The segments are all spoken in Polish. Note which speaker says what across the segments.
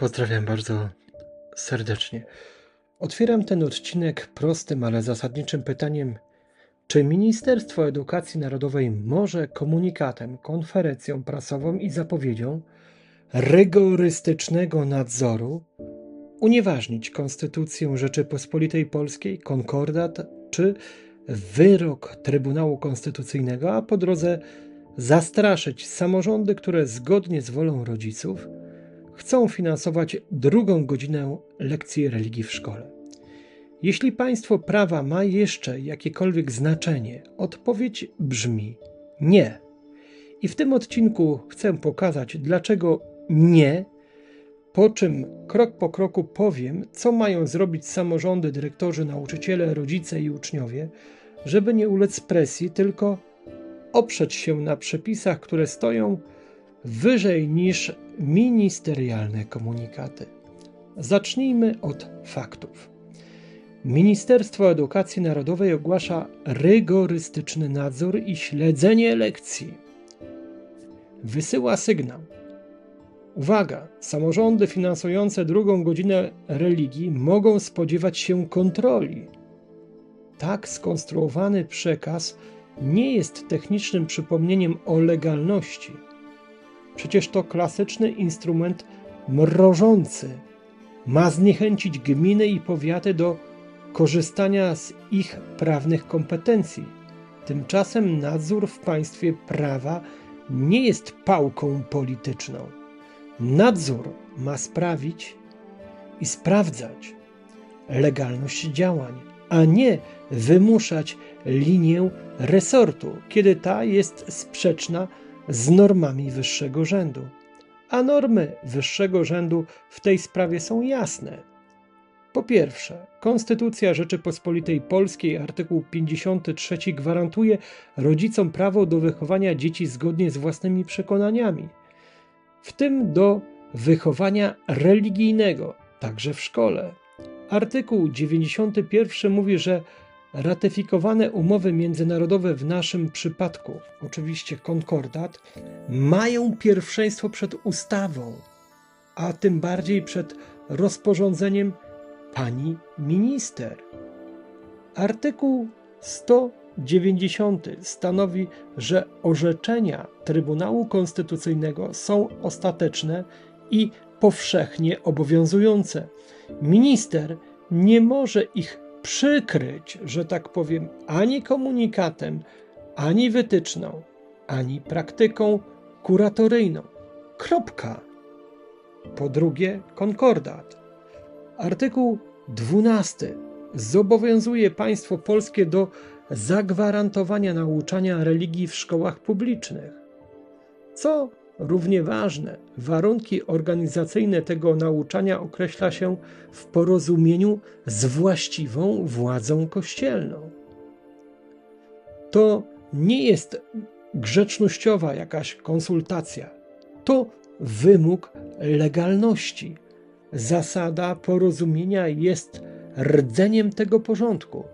Speaker 1: Pozdrawiam bardzo serdecznie. Otwieram ten odcinek prostym, ale zasadniczym pytaniem: czy Ministerstwo Edukacji Narodowej może komunikatem, konferencją prasową i zapowiedzią rygorystycznego nadzoru unieważnić Konstytucję Rzeczypospolitej Polskiej, konkordat czy wyrok Trybunału Konstytucyjnego, a po drodze zastraszyć samorządy, które zgodnie z wolą rodziców chcą finansować drugą godzinę lekcji religii w szkole. Jeśli państwo prawa ma jeszcze jakiekolwiek znaczenie, odpowiedź brzmi nie. I w tym odcinku chcę pokazać, dlaczego nie, po czym krok po kroku powiem, co mają zrobić samorządy, dyrektorzy, nauczyciele, rodzice i uczniowie, żeby nie ulec presji, tylko oprzeć się na przepisach, które stoją wyżej niż ministerialne komunikaty. Zacznijmy od faktów. Ministerstwo Edukacji Narodowej ogłasza rygorystyczny nadzór i śledzenie lekcji. Wysyła sygnał. Uwaga! Samorządy finansujące drugą godzinę religii mogą spodziewać się kontroli. Tak skonstruowany przekaz nie jest technicznym przypomnieniem o legalności. Przecież to klasyczny instrument mrożący. Ma zniechęcić gminy i powiaty do korzystania z ich prawnych kompetencji. Tymczasem nadzór w państwie prawa nie jest pałką polityczną. Nadzór ma sprawić i sprawdzać legalność działań, a nie wymuszać linię resortu, kiedy ta jest sprzeczna z normami wyższego rzędu. A normy wyższego rzędu w tej sprawie są jasne. Po pierwsze, Konstytucja Rzeczypospolitej Polskiej, artykuł 53, gwarantuje rodzicom prawo do wychowania dzieci zgodnie z własnymi przekonaniami, w tym do wychowania religijnego, także w szkole. Artykuł 91 mówi, że ratyfikowane umowy międzynarodowe w naszym przypadku, oczywiście konkordat, mają pierwszeństwo przed ustawą, a tym bardziej przed rozporządzeniem pani minister. Artykuł 190 stanowi, że orzeczenia Trybunału Konstytucyjnego są ostateczne i powszechnie obowiązujące. Minister nie może ich przykryć, że tak powiem, ani komunikatem, ani wytyczną, ani praktyką kuratoryjną. Kropka. Po drugie, konkordat. Artykuł 12 zobowiązuje państwo polskie do zagwarantowania nauczania religii w szkołach publicznych. Co równie ważne, warunki organizacyjne tego nauczania określa się w porozumieniu z właściwą władzą kościelną. To nie jest grzecznościowa jakaś konsultacja, to wymóg legalności Zasada porozumienia jest rdzeniem tego porządku.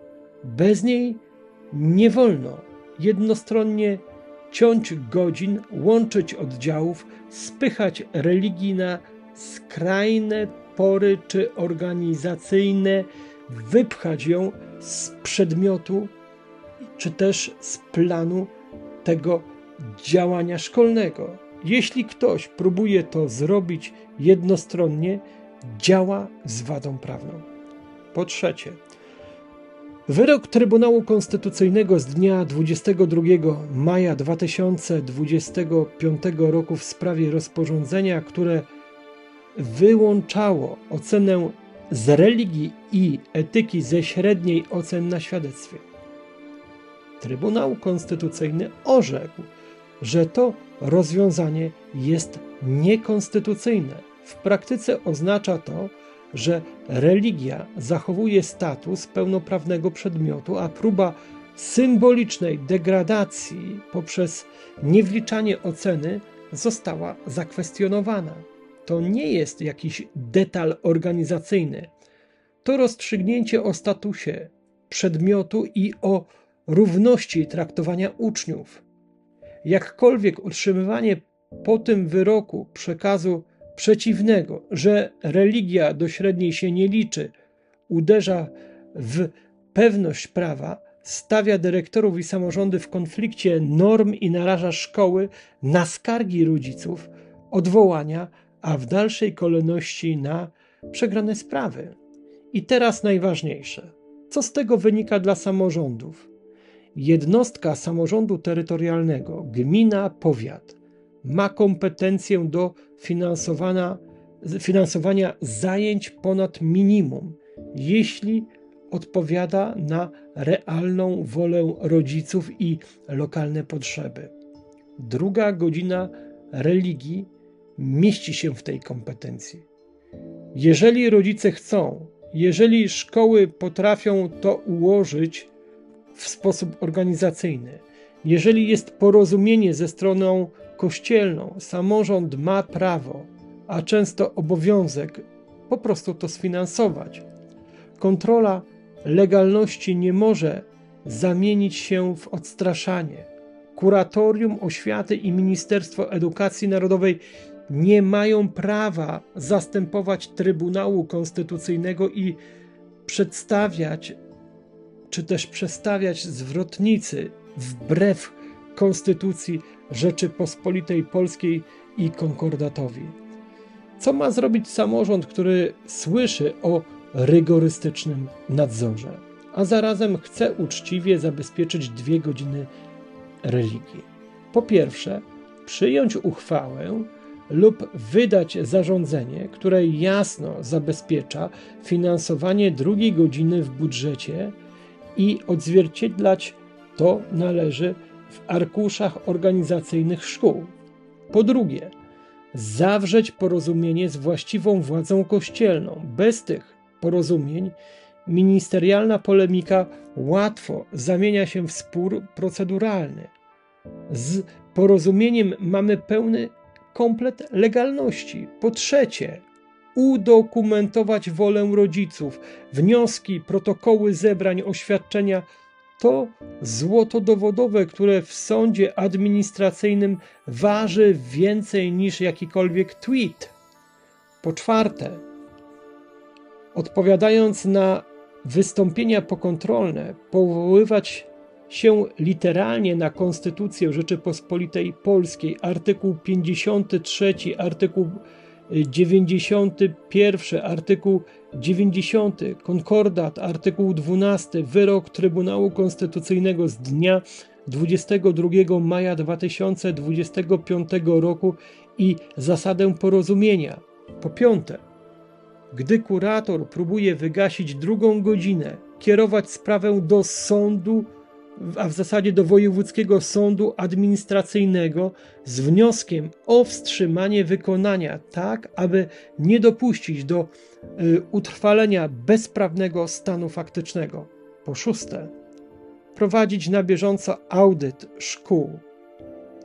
Speaker 1: Bez niej nie wolno jednostronnie ciąć godzin, łączyć oddziałów, spychać religii na skrajne pory czy organizacyjne, wypchać ją z przedmiotu czy też z planu tego działania szkolnego. Jeśli ktoś próbuje to zrobić jednostronnie, działa z wadą prawną. Po trzecie, wyrok Trybunału Konstytucyjnego z dnia 22 maja 2025 roku w sprawie rozporządzenia, które wyłączało ocenę z religii i etyki ze średniej ocen na świadectwie. Trybunał Konstytucyjny orzekł, że to rozwiązanie jest niekonstytucyjne w praktyce oznacza to, że religia zachowuje status pełnoprawnego przedmiotu, a próba symbolicznej degradacji poprzez niewliczanie oceny została zakwestionowana. To nie jest jakiś detal organizacyjny. To rozstrzygnięcie o statusie przedmiotu i o równości traktowania uczniów. Jakkolwiek utrzymywanie po tym wyroku przekazu przeciwnego, że religia do średniej się nie liczy, uderza w pewność prawa, stawia dyrektorów i samorządy w konflikcie norm i naraża szkoły na skargi rodziców, odwołania, a w dalszej kolejności na przegrane sprawy. I teraz najważniejsze. Co z tego wynika dla samorządów? Jednostka samorządu terytorialnego, gmina, powiat, ma kompetencję do finansowania, finansowania zajęć ponad minimum, jeśli odpowiada na realną wolę rodziców i lokalne potrzeby. Druga godzina religii mieści się w tej kompetencji. Jeżeli rodzice chcą, jeżeli szkoły potrafią to ułożyć w sposób organizacyjny, jeżeli jest porozumienie ze stroną kościelną, samorząd ma prawo, a często obowiązek po prostu to sfinansować. Kontrola legalności nie może zamienić się w odstraszanie. Kuratorium Oświaty i Ministerstwo Edukacji Narodowej nie mają prawa zastępować Trybunału Konstytucyjnego i przedstawiać czy też przestawiać zwrotnicy wbrew Konstytucji Rzeczypospolitej Polskiej i konkordatowi. Co ma zrobić samorząd, który słyszy o rygorystycznym nadzorze, a zarazem chce uczciwie zabezpieczyć dwie godziny religii? Po pierwsze, przyjąć uchwałę lub wydać zarządzenie, które jasno zabezpiecza finansowanie drugiej godziny w budżecie i odzwierciedlać to należy w arkuszach organizacyjnych szkół. Po drugie, zawrzeć porozumienie z właściwą władzą kościelną. Bez tych porozumień ministerialna polemika łatwo zamienia się w spór proceduralny. Z porozumieniem mamy pełny komplet legalności. Po trzecie, udokumentować wolę rodziców, wnioski, protokoły zebrań, oświadczenia to złoto dowodowe, które w sądzie administracyjnym waży więcej niż jakikolwiek tweet. Po czwarte, odpowiadając na wystąpienia pokontrolne, powoływać się literalnie na Konstytucję Rzeczypospolitej Polskiej, artykuł 53, artykuł 91, artykuł 90, konkordat, artykuł 12, wyrok Trybunału Konstytucyjnego z dnia 22 maja 2025 roku i zasadę porozumienia. Po piąte, gdy kurator próbuje wygasić drugą godzinę, kierować sprawę do sądu a w zasadzie do Wojewódzkiego Sądu Administracyjnego z wnioskiem o wstrzymanie wykonania, tak aby nie dopuścić do y, utrwalenia bezprawnego stanu faktycznego. Po szóste, prowadzić na bieżąco audyt szkół.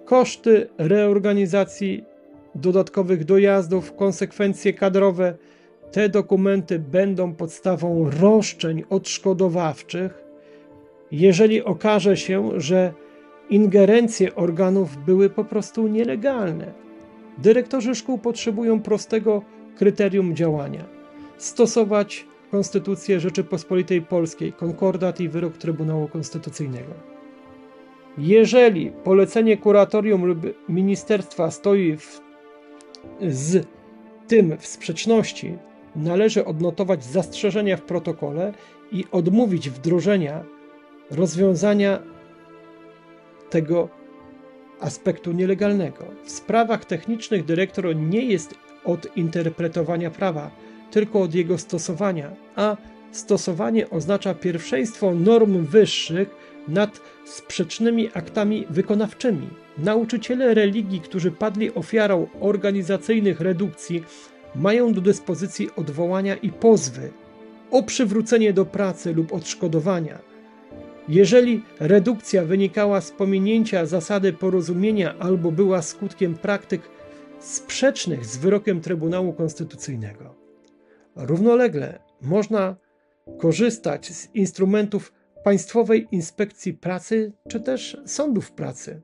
Speaker 1: Koszty reorganizacji dodatkowych dojazdów, konsekwencje kadrowe, te dokumenty będą podstawą roszczeń odszkodowawczych jeżeli okaże się, że ingerencje organów były po prostu nielegalne. Dyrektorzy szkół potrzebują prostego kryterium działania: stosować Konstytucję Rzeczypospolitej Polskiej, konkordat i wyrok Trybunału Konstytucyjnego. Jeżeli polecenie kuratorium lub ministerstwa stoi w, z tym w sprzeczności, należy odnotować zastrzeżenia w protokole i odmówić wdrożenia rozwiązania tego aspektu nielegalnego. W sprawach technicznych dyrektor nie jest od interpretowania prawa, tylko od jego stosowania, a stosowanie oznacza pierwszeństwo norm wyższych nad sprzecznymi aktami wykonawczymi. Nauczyciele religii, którzy padli ofiarą organizacyjnych redukcji, mają do dyspozycji odwołania i pozwy o przywrócenie do pracy lub odszkodowania jeżeli redukcja wynikała z pominięcia zasady porozumienia albo była skutkiem praktyk sprzecznych z wyrokiem Trybunału Konstytucyjnego. Równolegle można korzystać z instrumentów Państwowej Inspekcji Pracy czy też sądów pracy.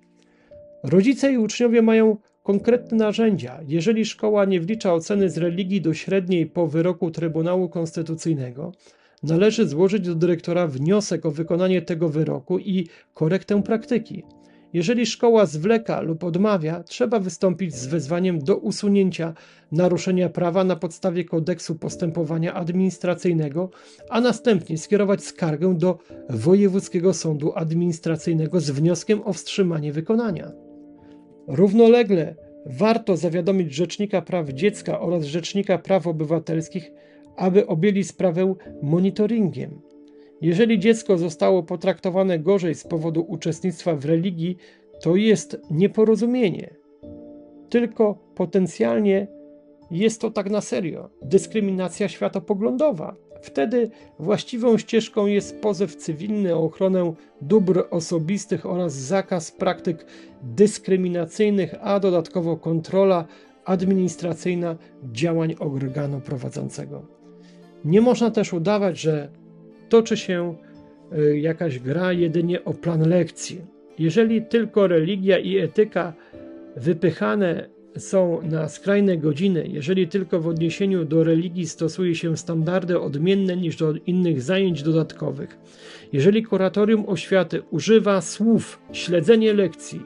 Speaker 1: Rodzice i uczniowie mają Konkretne narzędzia. Jeżeli szkoła nie wlicza oceny z religii do średniej po wyroku Trybunału Konstytucyjnego, należy złożyć do dyrektora wniosek o wykonanie tego wyroku i korektę praktyki. Jeżeli szkoła zwleka lub odmawia, trzeba wystąpić z wezwaniem do usunięcia naruszenia prawa na podstawie kodeksu postępowania administracyjnego, a następnie skierować skargę do Wojewódzkiego Sądu Administracyjnego z wnioskiem o wstrzymanie wykonania. Równolegle warto zawiadomić Rzecznika Praw Dziecka oraz Rzecznika Praw Obywatelskich, aby objęli sprawę monitoringiem. Jeżeli dziecko zostało potraktowane gorzej z powodu uczestnictwa w religii, to jest nieporozumienie. Tylko potencjalnie jest to tak na serio dyskryminacja światopoglądowa. Wtedy właściwą ścieżką jest pozew cywilny o ochronę dóbr osobistych oraz zakaz praktyk dyskryminacyjnych, a dodatkowo kontrola administracyjna działań organu prowadzącego. Nie można też udawać, że toczy się y, jakaś gra jedynie o plan lekcji. Jeżeli tylko religia i etyka wypychane są na skrajne godziny, jeżeli tylko w odniesieniu do religii stosuje się standardy odmienne niż do innych zajęć dodatkowych, jeżeli kuratorium oświaty używa słów śledzenie lekcji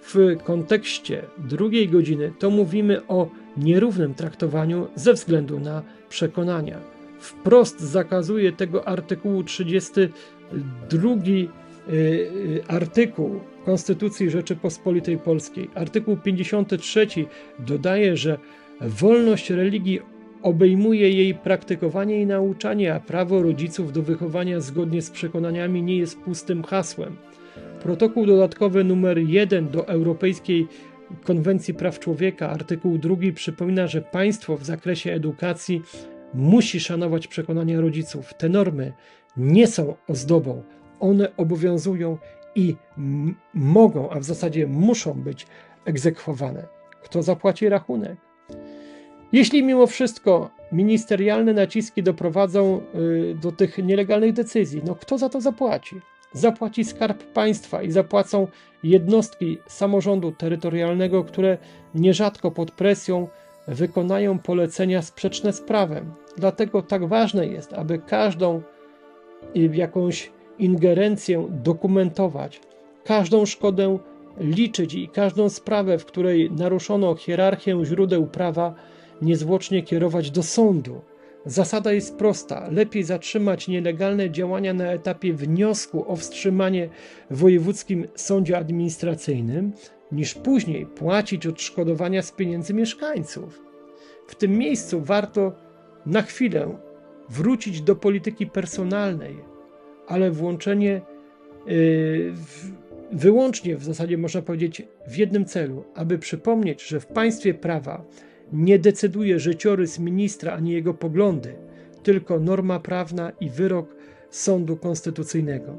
Speaker 1: w kontekście drugiej godziny, to mówimy o nierównym traktowaniu ze względu na przekonania. Wprost zakazuje tego artykułu 32 y, y, artykuł Konstytucji Rzeczypospolitej Polskiej. Artykuł 53 dodaje, że wolność religii obejmuje jej praktykowanie i nauczanie, a prawo rodziców do wychowania zgodnie z przekonaniami nie jest pustym hasłem. Protokół dodatkowy nr 1 do Europejskiej Konwencji Praw Człowieka, artykuł 2 przypomina, że państwo w zakresie edukacji musi szanować przekonania rodziców. Te normy nie są ozdobą, one obowiązują i mogą, a w zasadzie muszą być egzekwowane. Kto zapłaci rachunek? Jeśli mimo wszystko ministerialne naciski doprowadzą y, do tych nielegalnych decyzji, no kto za to zapłaci? Zapłaci skarb państwa i zapłacą jednostki samorządu terytorialnego, które nierzadko pod presją wykonają polecenia sprzeczne z prawem. Dlatego tak ważne jest, aby każdą jakąś ingerencję dokumentować, każdą szkodę liczyć i każdą sprawę, w której naruszono hierarchię źródeł prawa, niezwłocznie kierować do sądu. Zasada jest prosta: lepiej zatrzymać nielegalne działania na etapie wniosku o wstrzymanie w wojewódzkim sądzie administracyjnym, niż później płacić odszkodowania z pieniędzy mieszkańców. W tym miejscu warto na chwilę wrócić do polityki personalnej, ale włączenie yy, wyłącznie w zasadzie można powiedzieć w jednym celu, aby przypomnieć, że w państwie prawa nie decyduje życiorys ministra ani jego poglądy, tylko norma prawna i wyrok sądu konstytucyjnego.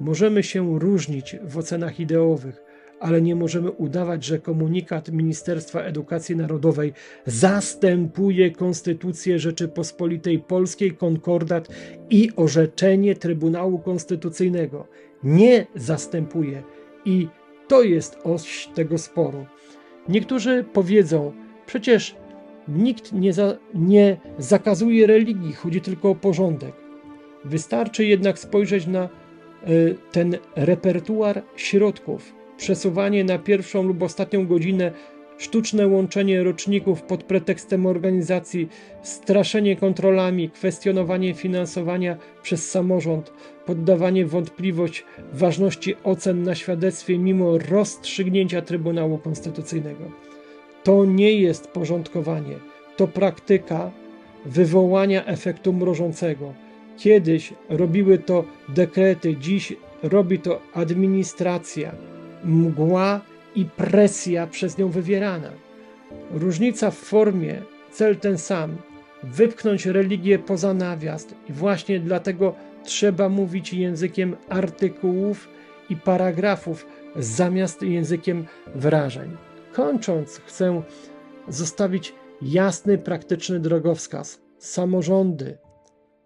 Speaker 1: Możemy się różnić w ocenach ideowych, ale nie możemy udawać, że komunikat Ministerstwa Edukacji Narodowej zastępuje Konstytucję Rzeczypospolitej Polskiej, konkordat i orzeczenie Trybunału Konstytucyjnego. Nie zastępuje i to jest oś tego sporu. Niektórzy powiedzą, przecież nikt nie, za, nie zakazuje religii, chodzi tylko o porządek. Wystarczy jednak spojrzeć na y, ten repertuar środków, przesuwanie na pierwszą lub ostatnią godzinę, sztuczne łączenie roczników pod pretekstem organizacji, straszenie kontrolami, kwestionowanie finansowania przez samorząd, poddawanie wątpliwość ważności ocen na świadectwie mimo rozstrzygnięcia Trybunału Konstytucyjnego. To nie jest porządkowanie, to praktyka wywołania efektu mrożącego. Kiedyś robiły to dekrety, dziś robi to administracja mgła i presja przez nią wywierana. Różnica w formie, cel ten sam wypchnąć religię poza nawias, i właśnie dlatego trzeba mówić językiem artykułów i paragrafów zamiast językiem wrażeń. Kończąc, chcę zostawić jasny, praktyczny drogowskaz. Samorządy,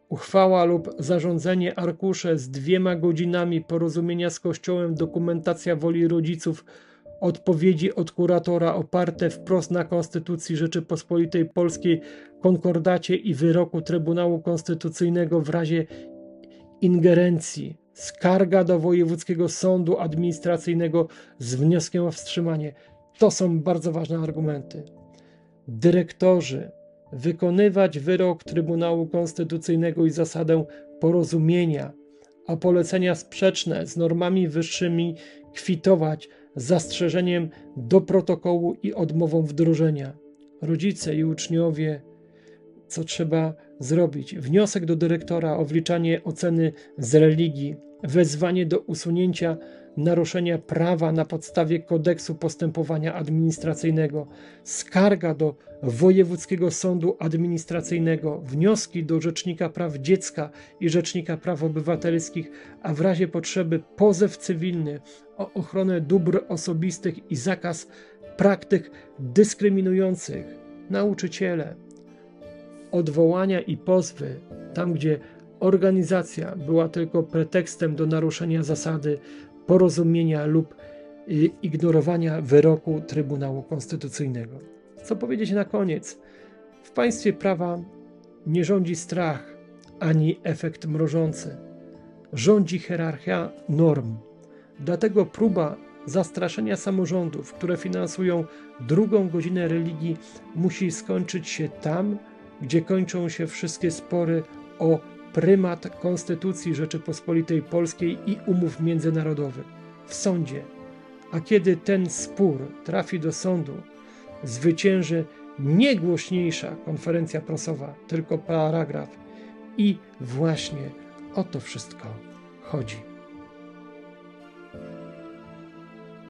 Speaker 1: Uchwała lub zarządzenie arkusze z dwiema godzinami porozumienia z Kościołem, dokumentacja woli rodziców odpowiedzi od kuratora oparte wprost na Konstytucji Rzeczypospolitej Polskiej, konkordacie i wyroku Trybunału Konstytucyjnego w razie ingerencji, skarga do Wojewódzkiego Sądu Administracyjnego z wnioskiem o wstrzymanie. To są bardzo ważne argumenty. Dyrektorzy wykonywać wyrok Trybunału Konstytucyjnego i zasadę porozumienia, a polecenia sprzeczne z normami wyższymi kwitować zastrzeżeniem do protokołu i odmową wdrożenia. Rodzice i uczniowie, co trzeba zrobić? Wniosek do dyrektora o wliczanie oceny z religii, wezwanie do usunięcia naruszenia prawa na podstawie kodeksu postępowania administracyjnego, skarga do Wojewódzkiego Sądu Administracyjnego, wnioski do Rzecznika Praw Dziecka i Rzecznika Praw Obywatelskich, a w razie potrzeby pozew cywilny o ochronę dóbr osobistych i zakaz praktyk dyskryminujących. Nauczyciele, odwołania i pozwy tam, gdzie organizacja była tylko pretekstem do naruszenia zasady porozumienia lub y, ignorowania wyroku Trybunału Konstytucyjnego. Co powiedzieć na koniec? W państwie prawa nie rządzi strach ani efekt mrożący. Rządzi hierarchia norm. Dlatego próba zastraszenia samorządów, które finansują drugą godzinę religii, musi skończyć się tam, gdzie kończą się wszystkie spory o prymat Konstytucji Rzeczypospolitej Polskiej i umów międzynarodowych w sądzie. A kiedy ten spór trafi do sądu, zwycięży nie głośniejsza konferencja prasowa, tylko paragraf. I właśnie o to wszystko chodzi.